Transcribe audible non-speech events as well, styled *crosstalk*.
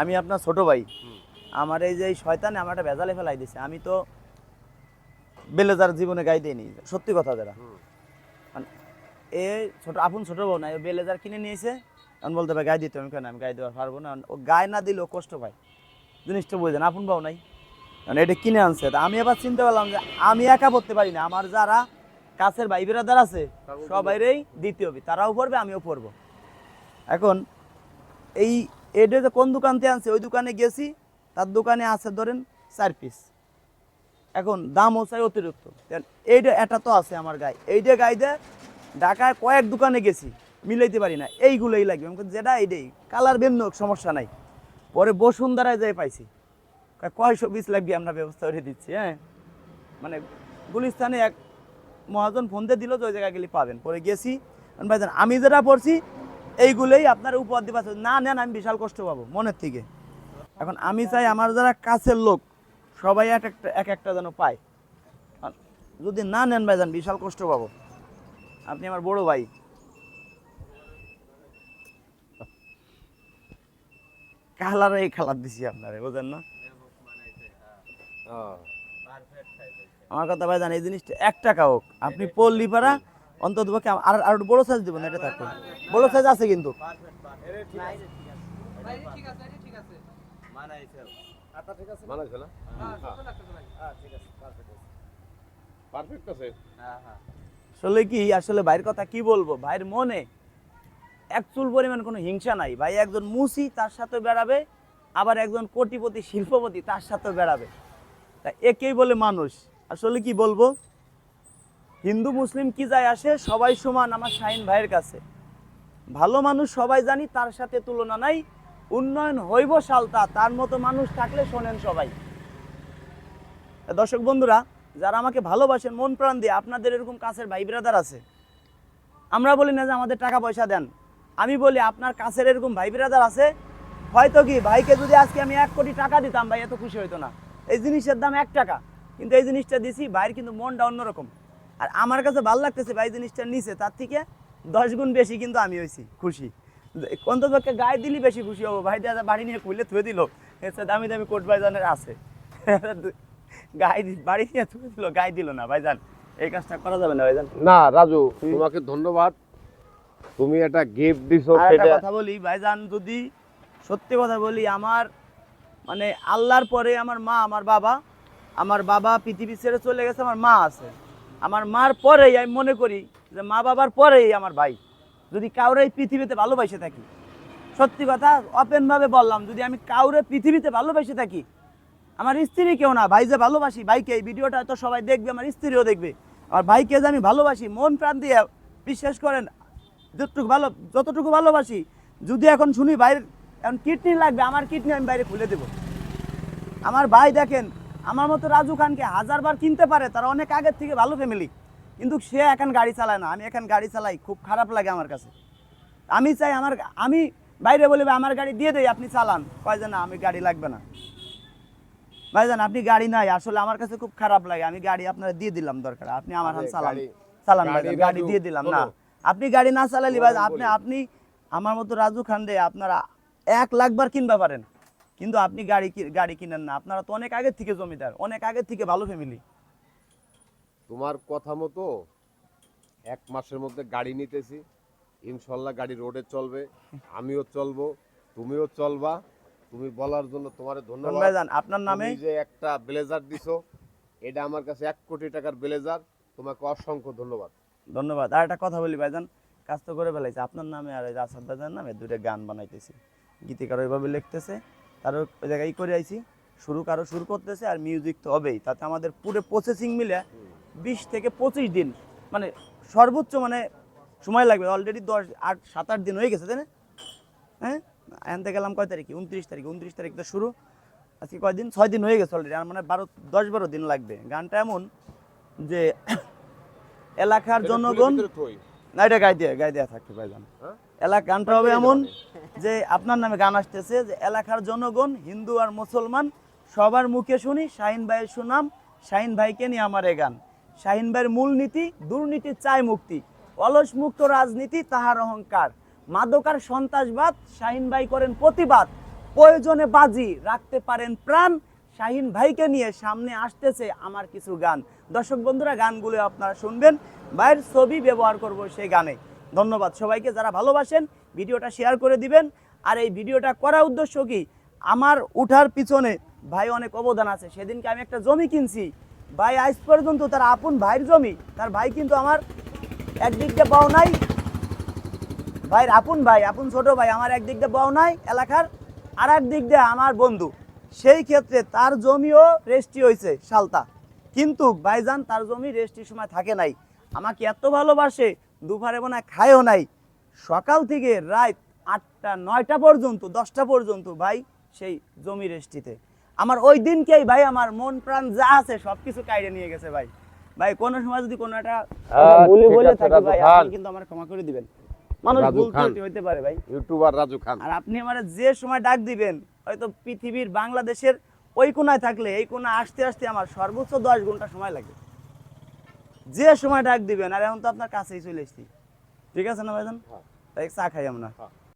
আমি আপনার ছোট ভাই। আমার এই যে শয়তানে আমার একটা ভেজালে ফেলাই দিছে আমি তো বেলেজার জীবনে গাই দিইনি সত্যি কথা যারা মানে এ ছোট আপন ছোট বউ না বেলেজার কিনে নিয়েছে এখন বলতে পারে গায়ে দিতে আমি কেন আমি গায়ে দেওয়ার পারব না ও গায়ে না দিলেও কষ্ট পায়। জিনিসটা বুঝেন আপন বউ নাই। মানে এটা কিনে আনছে তা আমি আবার চিন্তা করলাম যে আমি একা পড়তে পারি না আমার যারা কাছের ভাই বেরাদার আছে সবাইরেই দিতে হবে তারাও পড়বে আমিও পড়ব। এখন এই এটা যে কোন দোকানতে আনছে ওই দোকানে গেছি তার দোকানে আছে ধরেন চার পিস এখন দামও চাই অতিরিক্ত। এইটা এটা তো আছে আমার গায়ে। এইটা গায়ে ঢাকায় কয়েক দোকানে গেছি মিলাইতে পারি না। এইগুলোই লাগবে। আমি যেটা এইটাই। কালার ভিন্ন সমস্যা নাই। পরে বসুন্ধরায় যাই পাইছি। কয়, কয়শো পিস লাগবে আমরা ব্যবস্থা করে দিচ্ছি? হ্যাঁ। মানে গুলিস্তানে এক মহাজন ফোন দিয়ে দিল যে ওই জায়গায় গেলে পাবেন। পরে গেছি। ভাইজান আমি যেটা পড়ছি এইগুলোই আপনার উপহার দিবা না নেন আমি বিশাল কষ্ট পাবো মনের থেকে। এখন আমি চাই আমার যারা কাছের লোক সবাই এক একটা এক একটা যেন পায়। যদি না নেন ভাইজান বিশাল কষ্ট পাবো। আপনি আমার বড় ভাই। কালার এই কালার দিছি আপনারে বুঝেন না? আমার কথা ভাই জান এই জিনিসটা এক টাকা হোক। আপনি পল্লি পাড়া অন্তত আর আর বড় সাইজ দেবেন এটা থাকবে। বড় সাইজ আছে কিন্তু। না আসলে কি, আসলে ভাইয়ের কথা কি বলব? ভাইয়ের মনে এক চুল পরিমাণ কোনো হিংসা নাই। ভাই একজন মুসি, তার সাথে বেড়াবে। আবার একজন কোটিপতি, শিল্পপতি, তার সাথে বেড়াবে। তা একেই বলে মানুষ। আসলে কি বলব? হিন্দু, মুসলিম কি যায় আসে? সবাই সমান আমার শাহিন ভাইয়ের কাছে। ভালো মানুষ সবাই জানি, তার সাথে তুলনা নাই। উন্নয়ন হইব সালতা, তার মতো মানুষ থাকলে শোনেন সবাই। দর্শক বন্ধুরা, যারা আমাকে ভালোবাসেন, মন প্রাণ দিয়ে, আপনাদের এরকম কাছের ভাই ব্রাদার আছে? আমরা বলি না যে আমাদের টাকা পয়সা দেন। আমি বলি আপনার কাছের এরকম ভাই ব্রাদার আছে, হয়তো কি ভাইকে যদি আজকে আমি এক কোটি টাকা দিতাম, ভাই এত খুশি হইতো না। এই জিনিসের দাম এক টাকা, কিন্তু এই জিনিসটা দিছি, ভাইয়ের কিন্তু মনটা অন্যরকম। আর আমার কাছে ভালো লাগতেছে ভাই জিনিসটা নিছে তার থেকে দশ গুণ বেশি কিন্তু আমি হয়েছি খুশি। অন্তপক্ষে গায়ে দিলি বেশি খুশি হব। ভাই দাদা বাড়ি নিয়ে খুলে থুয়ে দিল এসে দামি দামি কোট ভাইজানের আছে। *laughs* গায়ে বাড়ি নিয়ে থুয়ে দিল গায়ে দিল না ভাইজান এই কাজটা করা যাবে না ভাইজান। না রাজু তোমাকে ধন্যবাদ। তুমি একটা গিফট দিছো সেটা কথা বলি ভাইজান যদি সত্যি কথা বলি আমার মানে আল্লাহর পরে আমার মা আমার বাবা আমার বাবা পৃথিবী ছেড়ে চলে গেছে আমার মা আছে। আমার মার পরেই আমি মনে করি যে মা বাবার পরেই আমার ভাই। যদি কাউরে পৃথিবীতে ভালোবাসে থাকি। সত্যি কথা ওপেনভাবে বললাম, যদি আমি কাউরে পৃথিবীতে ভালোবাসে থাকি, আমার স্ত্রী কেউ না, ভাই যে ভালোবাসি, ভাইকে এই ভিডিওটা তো সবাই দেখবে, আমার স্ত্রীও দেখবে। আমার ভাইকে যে আমি ভালোবাসি, মন প্রাণ দিয়ে বিশ্বাস করেন, যতটুকু ভালো, যতটুকু ভালোবাসি, যদি এখন শুনি বাইরে এখন কিডনি লাগবে, আমার কিডনি আমি বাইরে খুলে দেব। আমার ভাই দেখেন আমার মতো রাজু খানকে হাজারবার কিনতে পারে তারা অনেক আগের থেকে ভালো ফ্যামিলি কিন্তু সে এখন গাড়ি চালায় না আমি এখন গাড়ি চালাই খুব খারাপ লাগে আমার কাছে। আমি চাই আমার আমি বাইরে বলে "ভাই, আমার গাড়ি দিয়ে দেই আপনি চালান। কয় যে না আমি গাড়ি লাগবে না। ভাইজান আপনি গাড়ি নাই আসলে আমার কাছে খুব খারাপ লাগে। আমি গাড়ি আপনারা দিয়ে দিলাম দরকার আপনি আমার আরে চালান। চালান গাড়ি দিয়ে দিলাম না। আপনি গাড়ি না চালালি ভাই আপনি আপনি আমার মতো রাজু খান রে আপনারা এক লাখ বার কিনবা পারেন। কিন্তু আপনি গাড়ি গাড়ি কিনেন না। আপনারা তো অনেক আগের থেকে জমিদার অনেক আগের থেকে ভালো ফ্যামিলি তোমার কথা মতো এক মাসের মধ্যে গাড়ি নিতেছি। ইনশাল্লাহ গাড়ি রোডে চলবে। আমিও চলবো তুমিও চলবা। তুমি বলার জন্য তোমার ধন্যবাদ। আপনার নামে যে একটা ব্লেজার দিছো এটা আমার কাছে এক কোটি টাকার ব্লেজার। তোমাকে অসংখ্য ধন্যবাদ। ধন্যবাদ। আর একটা কথা বলি ভাইজান কাজ তো করে ফেলাইছে। আপনার নামে আর আসাদ ভাইজান নামে দুইটা গান বানাইতেছি। গীতিকার ওইভাবে লিখতেছে। তারও ওই জায়গায় ই করে আইছি। শুরু কারও শুরু করতেছে আর মিউজিক তো হবেই। তাতে আমাদের পুরো প্রসেসিং মিলে বিশ থেকে পঁচিশ দিন মানে সর্বোচ্চ মানে সময় লাগবে। অলরেডি দশ আট সাত আট দিন হয়ে গেছে তাই না? হ্যাঁ? আনতে গেলাম কয় তারিখে? উনত্রিশ তারিখ। উনত্রিশ তারিখ তো শুরু। আজকে কয়দিন ছয় দিন হয়ে গেছে অলরেডি আর মানে বারো দশ বারো দিন লাগবে। গানটা এমন যে *coughs* এলাকার জনগণ। না এটা গাই দিয়ে গাই দেওয়া থাকতে ভাইজান হ্যাঁ? এলাকা গানটা হবে এমন যে আপনার নামে গান আসতেছে যে এলাকার জনগণ হিন্দু আর মুসলমান সবার মুখে শুনি শাহিন ভাইয়ের সুনাম শাহিন ভাইকে নিয়ে আমার এ গান। শাহিন ভাইয়ের মূলনীতি দুর্নীতি চায় মুক্তি অলস মুক্ত রাজনীতি তাহার অহংকার। মাদকার সন্ত্রাসবাদ শাহিন ভাই করেন প্রতিবাদ প্রয়োজনে বাজি রাখতে পারেন প্রাণ শাহিন ভাইকে নিয়ে সামনে আসতেছে আমার কিছু গান। দর্শক বন্ধুরা, গানগুলো আপনারা শুনবেন। ভাইয়ের ছবি ব্যবহার করব সেই গানে। ধন্যবাদ সবাইকে যারা ভালোবাসেন, ভিডিওটা শেয়ার করে দিবেন। আর এই ভিডিওটা করার উদ্দেশ্য কি? আমার উঠার পিছনে ভাই অনেক অবদান আছে। সেদিনকে আমি একটা জমি কিনছি। ভাই আজ পর্যন্ত তার আপন ভাইয়ের জমি। তার ভাই কিন্তু আমার একদিক দিয়ে পাও নাই। ভাইয়ের আপন ভাই, আপন ছোট ভাই আমার একদিক দিয়ে পাও নাই। এলাকার আর এক দিক দিয়ে আমার বন্ধু। সেই ক্ষেত্রে তার জমিও রেস্টি হয়েছে সালতা। কিন্তু ভাইজান তার জমি রেস্টির সময় থাকে নাই। আমাকে এত ভালোবাসে দুপুরে মনে খায়ও নাই। সকাল থেকে রাত আটটা নয়টা পর্যন্ত দশটা পর্যন্ত ভাই সেই জমি রেস্টিতে আমার ওই দিনকেই ভাই আমার মন প্রাণ যা আছে সব কিছু কাইড়ে নিয়ে গেছে ভাই। ভাই কোনো সময় যদি কোনো একটা বলে আছে, থাকি ভাই আপনি কিন্তু আমার ক্ষমা করে দিবেন। মানুষ ভুল। হইতে পারে ভাই। ইউটিউবার রাজু খান। আর আপনি আমার যে সময় ডাক দিবেন হয়তো পৃথিবীর বাংলাদেশের ওই কোনায় থাকলে এই কোনা আসতে আসতে আমার সর্বোচ্চ দশ ঘণ্টা সময় লাগে যে সময় ডাক দিবেন আর এখন তো আপনার কাছেই চলে এসছি ঠিক আছে না ভাইজান হ্যাঁ। তাই চা খাই আমরা হ্যাঁ।